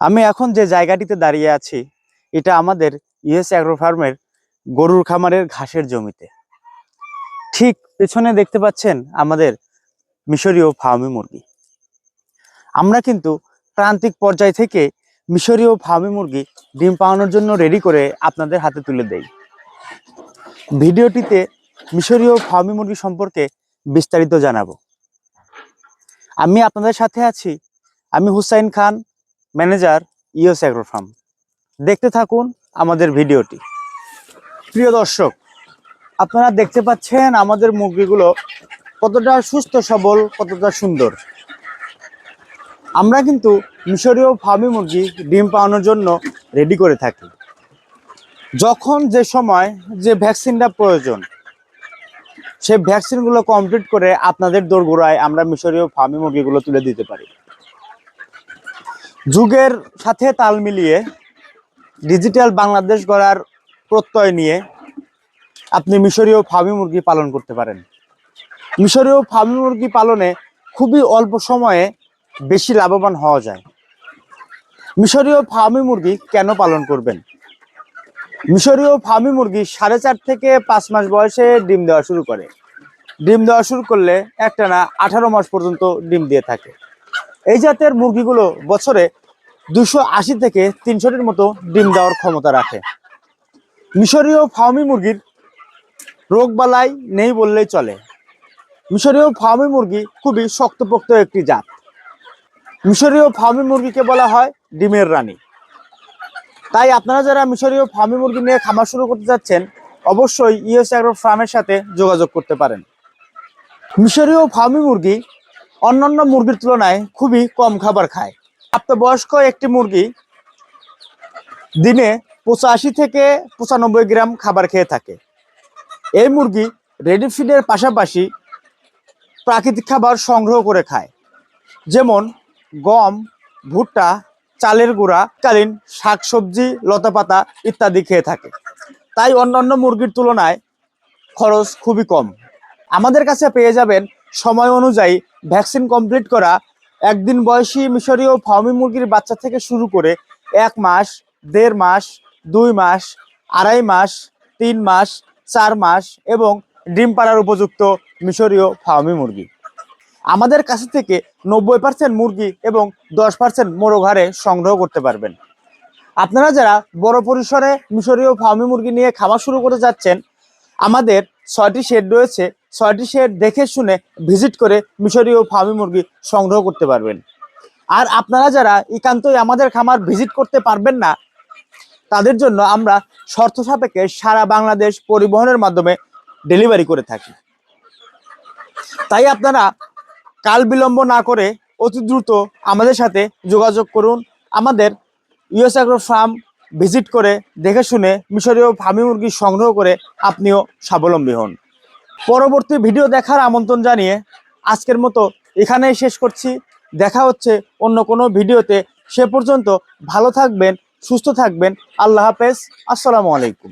আমি এখন যে জায়গাটিতে দাঁড়িয়ে আছি, এটা আমাদের ইউএস অ্যাগ্রো ফার্মের গরুর খামারের ঘাসের জমিতে। ঠিক পেছনে দেখতে পাচ্ছেন আমাদের মিশরীয় ফার্মি মুরগি। আমরা কিন্তু প্রান্তিক পর্যায় থেকে মিশরীয় ফার্মি মুরগি ডিম পাওয়ানোর জন্য রেডি করে আপনাদের হাতে তুলে দেই। ভিডিওটিতে মিশরীয় ফার্মি মুরগি সম্পর্কে বিস্তারিত জানাব। আমি আপনাদের সাথে আছি, আমি হুসাইন খান ম্যানেজার ইওস অ্যাগ্রো ফার্ম দেখতে থাকুন আমাদের ভিডিওটি। প্রিয় দর্শক, আপনারা দেখতে পাচ্ছেন আমাদের মুরগিগুলো কতটা সুস্থ, সবল, কতটা সুন্দর। আমরা কিন্তু মিশরীয় ফার্মি মুরগি ডিম পাওয়ানোর জন্য রেডি করে থাকি। যখন যে সময় যে ভ্যাকসিনটা প্রয়োজন সে ভ্যাকসিনগুলো কমপ্লিট করে আপনাদের দোরগোড়ায় আমরা মিশরীয় ফার্মি মুরগিগুলো তুলে দিতে পারি। যুগের সাথে তাল মিলিয়ে ডিজিটাল বাংলাদেশ গড়ার প্রত্যয় নিয়ে আপনি মিশরীয় ফার্মি মুরগি পালন করতে পারেন। মিশরীয় ফার্মি মুরগি পালনে খুবই অল্প সময়ে বেশি লাভবান হওয়া যায়। মিশরীয় ফার্মি মুরগি কেন পালন করবেন? মিশরীয় ফার্মি মুরগি সাড়ে চার থেকে পাঁচ মাস বয়সে ডিম দেওয়া শুরু করে। ডিম দেওয়া শুরু করলে একটানা আঠারো মাস পর্যন্ত ডিম দিয়ে থাকে। এই জাতের মুরগিগুলো বছরে দুশো আশি থেকে তিনশোটির মতো ডিম দেওয়ার ক্ষমতা রাখে। মিশরীয় ফার্মি মুরগির রোগবালাই নেই বললেই চলে। মিশরীয় ফার্মি মুরগি খুবই শক্তপোক্ত একটি জাত। মিশরীয় ফার্মি মুরগিকে বলা হয় ডিমের রানী। তাই আপনারা যারা মিশরীয় ফার্মি মুরগি নিয়ে খামার শুরু করতে যাচ্ছেন, অবশ্যই ইএস অ্যাগ্রো ফার্মের সাথে যোগাযোগ করতে পারেন। মিশরীয় ফার্মি মুরগি অন্যান্য মুরগির তুলনায় খুবই কম খাবার খায়। প্রাপ্তবয়স্ক একটি মুরগি দিনে পঁচাশি থেকে পঁচানব্বই গ্রাম খাবার খেয়ে থাকে। এই মুরগি রেডি ফিডের পাশাপাশি প্রাকৃতিক খাবার সংগ্রহ করে খায়। যেমন গম, ভুট্টা, চালের গুঁড়া, কালীন, শাকসবজি, লতাপাতা ইত্যাদি খেয়ে থাকে। তাই অন্যান্য মুরগির তুলনায় খরচ খুবই কম। আমাদের কাছে পেয়ে যাবেন সময় অনুযায়ী ভ্যাকসিন কমপ্লিট করা, একদিন বয়সী মিশরীয় ফার্মি মুরগির বাচ্চা থেকে শুরু করে এক মাস, দেড় মাস, দুই মাস, আড়াই মাস, তিন মাস, চার মাস এবং ডিম পাড়ার উপযুক্ত মিশরীয় ফার্মি মুরগি। আমাদের কাছে থেকে নব্বই পার্সেন্ট মুরগি এবং দশ পার্সেন্ট মোরগ হারে সংগ্রহ করতে পারবেন। আপনারা যারা বড় পরিসরে মিশরীয় ফার্মি মুরগি নিয়ে খাওয়া শুরু করে যাচ্ছেন, আমাদের ছয়টি শেড রয়েছে। ছয়টি শেড দেখে শুনে ভিজিট করে মিশরীয় ফার্মি মুরগি সংগ্রহ করতে পারবেন। আর আপনারা যারা একান্তই আমাদের খামার ভিজিট করতে পারবেন না, তাদের জন্য আমরা শর্ত সাপেক্ষে সারা বাংলাদেশ পরিবহনের মাধ্যমে ডেলিভারি করে থাকি। তাই আপনারা কাল বিলম্ব না করে অতি দ্রুত আমাদের সাথে যোগাযোগ করুন। আমাদের ইউএস অ্যাগ্রো ফার্ম ভিজিট করে দেখে শুনে মিশরীয় ফার্মি মুরগি সংগ্রহ করে আপনিও স্বাবলম্বী হন। পরবর্তী ভিডিও দেখার আমন্ত্রণ জানিয়ে আজকের মতো এখানেই শেষ করছি। দেখা হচ্ছে অন্য কোনো ভিডিওতে। সে পর্যন্ত ভালো থাকবেন, সুস্থ থাকবেন। আল্লাহ হাফেজ। আসসালামু আলাইকুম।